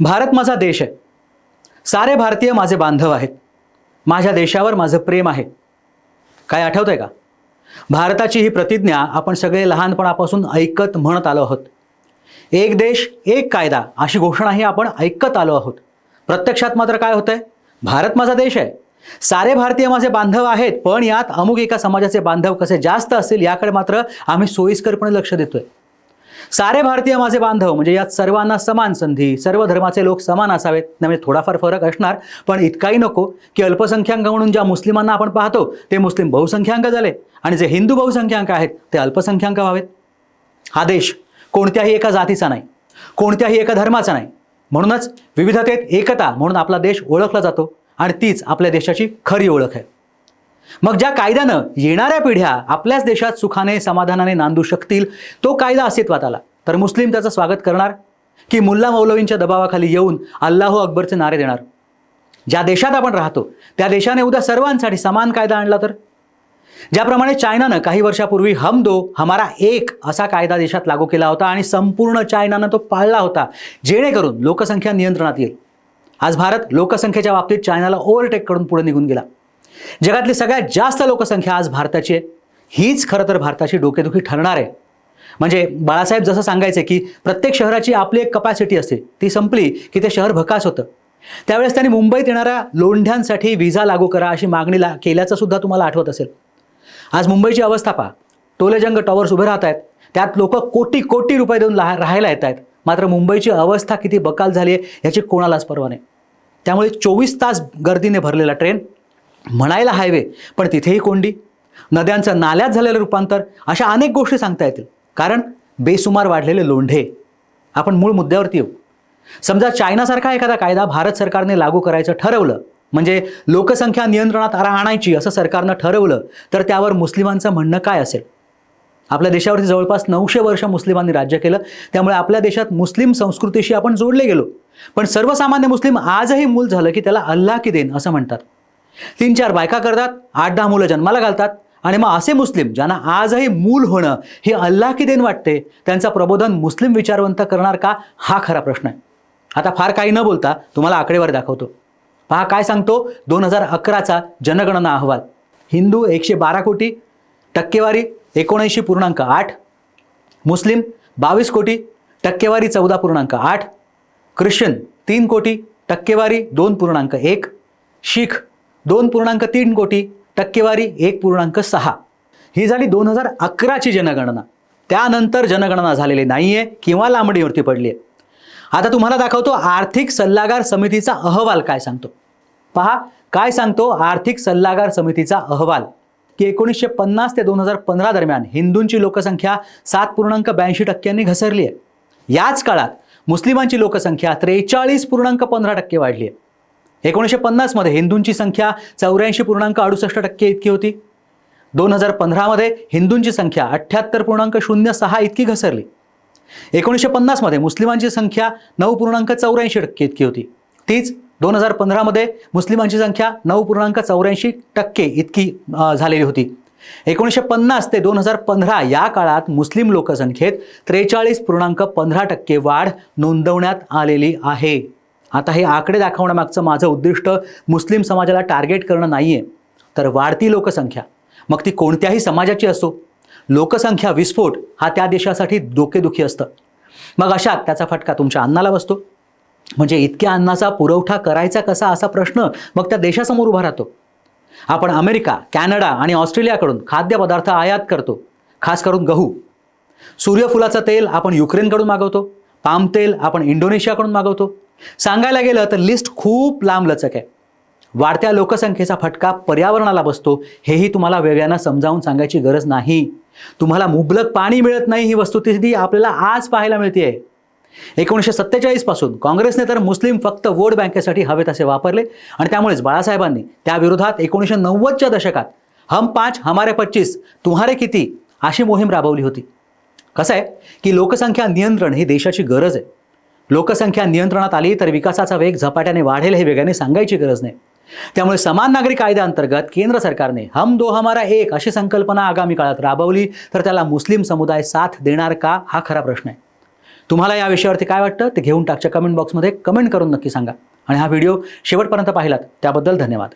भारत माझा देश आहे. सारे भारतीय माझे बांधव आहेत. माझ्या देशावर माझं प्रेम आहे. काय आठवतंय का? भारताची ही प्रतिज्ञा आपण सगळे लहानपणापासून ऐकत म्हणत आलो आहोत. एक देश एक कायदा अशी घोषणाही आपण ऐकत आलो आहोत. प्रत्यक्षात मात्र काय होतंय? भारत माझा देश आहे. सारे भारतीय माझे बांधव आहेत पण यात अमुक एका समाजाचे बांधव कसे जास्त असतील याकडे मात्र आम्ही सोयीस्करपणे लक्ष देतोय. सारे भारतीय माझे बांधव म्हणजे यात सर्वांना समान संधी सर्व धर्माचे लोक समान असावेत. त्यामुळे थोडाफार फरक असणार पण इतकाही नको की अल्पसंख्याक म्हणून ज्या मुस्लिमांना आपण पाहतो ते मुस्लिम बहुसंख्याक झाले. आणि जे हिंदू बहुसंख्याक आहेत ते अल्पसंख्याक व्हावेत. हा देश कोणत्याही एका जातीचा नाही कोणत्याही एका धर्माचा नाही. म्हणूनच विविधतेत एकता म्हणून आपला देश ओळखला जातो आणि तीच आपल्या देशाची खरी ओळख आहे. मग ज्या कायद्यानं येणाऱ्या पिढ्या आपल्याच देशात सुखाने समाधानाने नांदू शकतील तो कायदा अस्तित्वात आला. तर मुस्लिम त्याचं स्वागत करणार? की मुल्ला मौलवींच्या दबावाखाली येऊन अल्लाहो अकबरचे नारे देणार? ज्या देशात आपण राहतो त्या देशाने उद्या सर्वांसाठी समान कायदा आणला तर? ज्याप्रमाणे चायनानं काही वर्षापूर्वी हम दो हमारा एक असा कायदा देशात लागू केला होता आणि संपूर्ण चायनानं तो पाळला होता जेणेकरून लोकसंख्या नियंत्रणात येईल. आज भारत लोकसंख्येच्या बाबतीत चायनाला ओव्हरटेक करून पुढे निघून गेला. जगातली सगळ्यात जास्त लोकसंख्या आज भारताची आहे. हीच खरं तर भारताची डोकेदुखी ठरणार आहे. म्हणजे बाळासाहेब जसं सांगायचे की प्रत्येक शहराची आपली एक कपॅसिटी असते. ती संपली की ते शहर भकास होतं. त्यावेळेस त्यांनी मुंबईत येणाऱ्या लोंढ्यांसाठी व्हिसा लागू करा अशी मागणी ला केल्याचं सुद्धा तुम्हाला आठवत असेल. आज मुंबईची अवस्था पहा. टोलेजंग टॉवर्स उभे राहत आहेत त्यात लोक कोटी कोटी रुपये देऊन ला राहायला येत आहेत मात्र मुंबईची अवस्था किती बकाल झाली आहे याची कोणालाच पर्वा नाही. त्यामुळे चोवीस तास गर्दीने भरलेला ट्रेन म्हणायला हायवे पण तिथेही कोंडी. नद्यांचं नाल्यात झालेलं रूपांतर अशा अनेक गोष्टी सांगता येतील. कारण बेसुमार वाढलेले लोंढे. आपण मूळ मुद्द्यावरती येऊ. समजा चायनासारखा एखादा कायदा भारत सरकारने लागू करायचं ठरवलं म्हणजे लोकसंख्या नियंत्रणात आरा आणायची असं सरकारनं ठरवलं तर त्यावर मुस्लिमांचं म्हणणं काय असेल? आपल्या देशावरती जवळपास नऊशे वर्ष मुस्लिमांनी राज्य केलं त्यामुळे आपल्या देशात मुस्लिम संस्कृतीशी आपण जोडले गेलो. पण सर्वसामान्य मुस्लिम आजही मूल झालं की त्याला अल्लाह की देन असं म्हणतात. तीन चार बायका करतात आठ दहा मुलं जन्माला घालतात. आणि मग असे मुस्लिम ज्यांना आजही मूल होणं हे अल्ला की देन वाटते त्यांचं प्रबोधन मुस्लिम विचारवंत करणार का? हा खरा प्रश्न आहे. आता फार काही न बोलता तुम्हाला आकडेवारी दाखवतो. पहा काय सांगतो? दोन हजार अकराचा जनगणना अहवाल. हिंदू एकशे बारा कोटी टक्केवारी एकोणऐंशी पूर्णांक आठ. मुस्लिम बावीस कोटी टक्केवारी चौदा पूर्णांक आठ. ख्रिश्चन तीन कोटी टक्केवारी दोन पूर्णांक एक. शीख दोन पूर्णांक तीन कोटी टक्केवारी एक पूर्णांक सहा. ही झाली दोन हजार अकराची जनगणना. त्यानंतर जनगणना झालेली नाही आहे किंवा लांबणीवरती पडली आहे आता तुम्हाला दाखवतो आर्थिक सल्लागार समितीचा अहवाल काय सांगतो. पहा काय सांगतो आर्थिक सल्लागार समितीचा अहवाल. की एकोणीसशे पन्नास ते दोन हजार पंधरा दरम्यान हिंदूंची लोकसंख्या सात पूर्णांक ब्याऐंशी टक्क्यांनी घसरली आहे याच काळात मुस्लिमांची लोकसंख्या त्रेचाळीस पूर्णांक पंधरा टक्के वाढली आहे एकोणीसशे पन्नासमध्ये हिंदूंची संख्या चौऱ्याऐंशी पूर्णांक अडुसष्ट टक्के इतकी होती. दोन हजार पंधरामध्ये हिंदूंची संख्या अठ्ठ्याहत्तर पूर्णांक शून्य सहा इतकी घसरली. एकोणीसशे पन्नासमध्ये मुस्लिमांची संख्या नऊ पूर्णांक चौऱ्याऐंशी टक्के इतकी होती. तीच दोन हजार पंधरामध्ये मुस्लिमांची संख्या नऊ पूर्णांक चौऱ्याऐंशी टक्के इतकी झालेली होती. एकोणीसशे पन्नास ते दोन हजार पंधरा या काळात मुस्लिम लोकसंख्येत त्रेचाळीस पूर्णांक पंधरा टक्के वाढ नोंदवण्यात आलेली आहे. आता हे आकडे दाखवण्यामागचं माझं उद्दिष्ट मुस्लिम समाजाला टार्गेट करणं नाही आहे तर वाढती लोकसंख्या मग ती कोणत्याही समाजाची असो. लोकसंख्या विस्फोट हा त्या देशासाठी डोकेदुखी असतं. मग अशात त्याचा फटका तुमच्या अन्नाला बसतो. म्हणजे इतक्या अन्नाचा पुरवठा करायचा कसा असा प्रश्न मग त्या देशासमोर उभा राहतो. आपण अमेरिका कॅनडा आणि ऑस्ट्रेलियाकडून खाद्यपदार्थ आयात करतो खास करून गहू. सूर्यफुलाचं तेल आपण युक्रेनकडून मागवतो पाम तेल आपण इंडोनेशियाकडून मागवतो सांगायला गेलं तर लिस्ट खूप लांब लचक आहे. वाढत्या लोकसंख्येचा फटका पर्यावरणाला बसतो हेही तुम्हाला वेगळ्यांना समजावून सांगायची गरज नाही. तुम्हाला मुबलक पाणी मिळत नाही ही वस्तुस्थिती आपल्याला आज पाहायला मिळते आहे एकोणीसशे सत्तेचाळीसपासून काँग्रेसने तर मुस्लिम फक्त वोट बँकेसाठी हवेत असे वापरले आणि त्यामुळेच बाळासाहेबांनी त्याविरोधात एकोणीसशे नव्वदच्या दशकात हम पाच हमारे पच्चीस तुम्हारे किती अशी मोहीम राबवली होती. कसं आहे की लोकसंख्या नियंत्रण ही देशाची गरज आहे. लोकसंख्या नियंत्रणात आली तर विकासाचा वेग झपाट्याने वाढेल हे वेगाने सांगायची गरज नाही. त्यामुळे समान नागरी कायद्याअंतर्गत केंद्र सरकारने हम दो हमारा एक अशी संकल्पना आगामी काळात राबवली तर त्याला मुस्लिम समुदाय साथ देणार का हा खरा प्रश्न आहे. तुम्हाला या विषयावरती काय वाटतं ते घेऊन टाकच्या कमेंट बॉक्समध्ये कमेंट करून नक्की सांगा. आणि हा व्हिडिओ शेवटपर्यंत पाहिलात त्याबद्दल धन्यवाद.